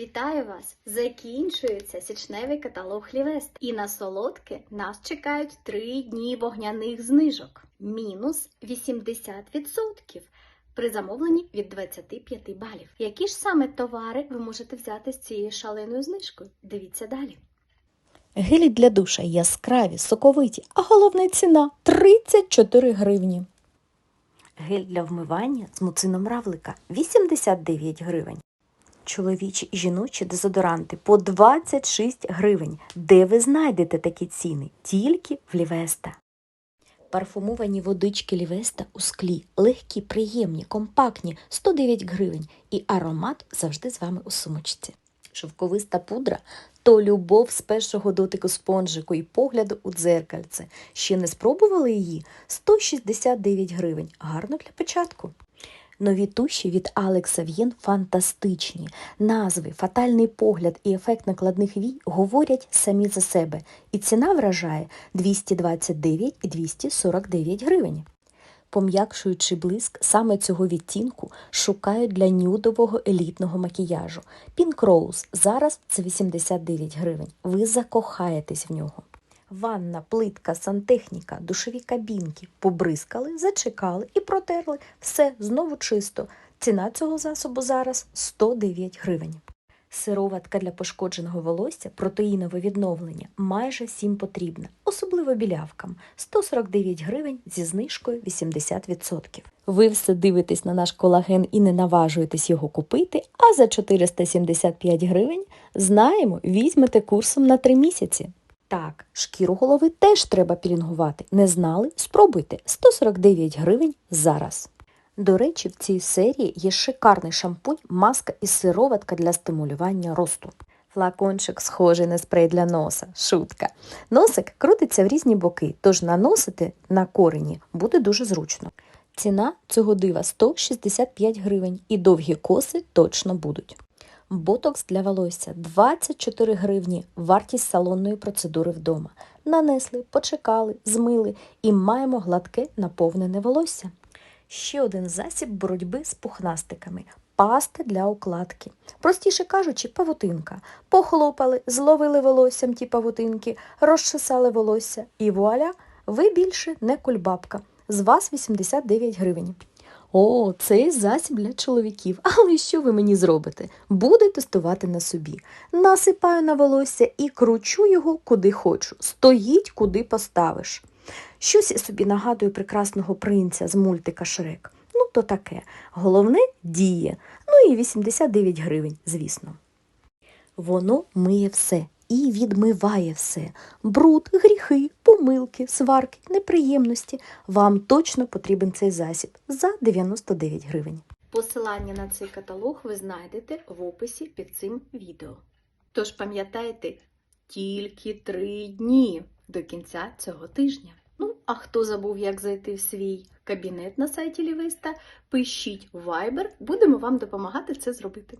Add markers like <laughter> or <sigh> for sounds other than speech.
Вітаю вас! Закінчується січневий каталог Лівест. І на солодке нас чекають три дні вогняних знижок. Мінус 80% при замовленні від 25 балів. Які ж саме товари ви можете взяти з цією шаленою знижкою? Дивіться далі. Гелі для душа яскраві, соковиті, а головна ціна 34 гривні. Гель для вмивання з муцином равлика 89 гривень. Чоловічі і жіночі дезодоранти по 26 гривень. Де ви знайдете такі ціни? Тільки в Лівеста. Парфумовані водички Лівеста у склі, легкі, приємні, компактні, 109 гривень. І аромат завжди з вами у сумочці. Шовковиста пудра то любов з першого дотику спонжику і погляду у дзеркальце. Ще не спробували її? 169 гривень. Гарно для початку. Нові туші від Алекса В'єн фантастичні. Назви, фатальний погляд і ефект накладних вій говорять самі за себе. І ціна вражає 229 і 249 гривень. Пом'якшуючи блиск саме цього відтінку шукають для нюдового елітного макіяжу. Pink Rose зараз це 89 гривень. Ви закохаєтесь в нього. Ванна, плитка, сантехніка, душові кабінки побризкали, зачекали і протерли. Все знову чисто. Ціна цього засобу зараз 109 гривень. Сироватка для пошкодженого волосся, протеїнове відновлення майже всім потрібна, особливо білявкам 149 гривень зі знижкою 80%. Ви все дивитесь на наш колаген і не наважуєтесь його купити, а за 475 гривень знаємо, візьмете курсом на 3 місяці. Так, шкіру голови теж треба пілінгувати. Не знали? Спробуйте 149 гривень зараз. До речі, в цій серії є шикарний шампунь, маска і сироватка для стимулювання росту. Флакончик схожий на спрей для носа. Шутка. Носик крутиться в різні боки, тож наносити на корені буде дуже зручно. Ціна цього дива 165 гривень і довгі коси точно будуть. Ботокс для волосся 24 гривні, вартість салонної процедури вдома. Нанесли, почекали, змили і маємо гладке наповнене волосся. Ще один засіб боротьби з пухнастиками паста для укладки. Простіше кажучи, павутинка. Похлопали, зловили волоссям ті павутинки, розчесали волосся і вуаля, ви більше не кульбабка. З вас 89 гривень. О, цей засіб для чоловіків. <laughs> Але що ви мені зробите? Буде тестувати на собі. Насипаю на волосся і кручу його куди хочу. Стоїть, куди поставиш. Щось я собі нагадую прекрасного принця з мультика Шрек. Ну, то таке. Головне діє. Ну і 89 гривень, звісно. Воно миє все і відмиває все. Бруд, гріхи, помилки, сварки, неприємності. Вам точно потрібен цей засіб за 99 гривень. Посилання на цей каталог ви знайдете в описі під цим відео. Тож пам'ятайте, тільки три дні до кінця цього тижня. Ну, а хто забув, як зайти в свій кабінет на сайті Лівиста, пишіть в Viber, будемо вам допомагати це зробити.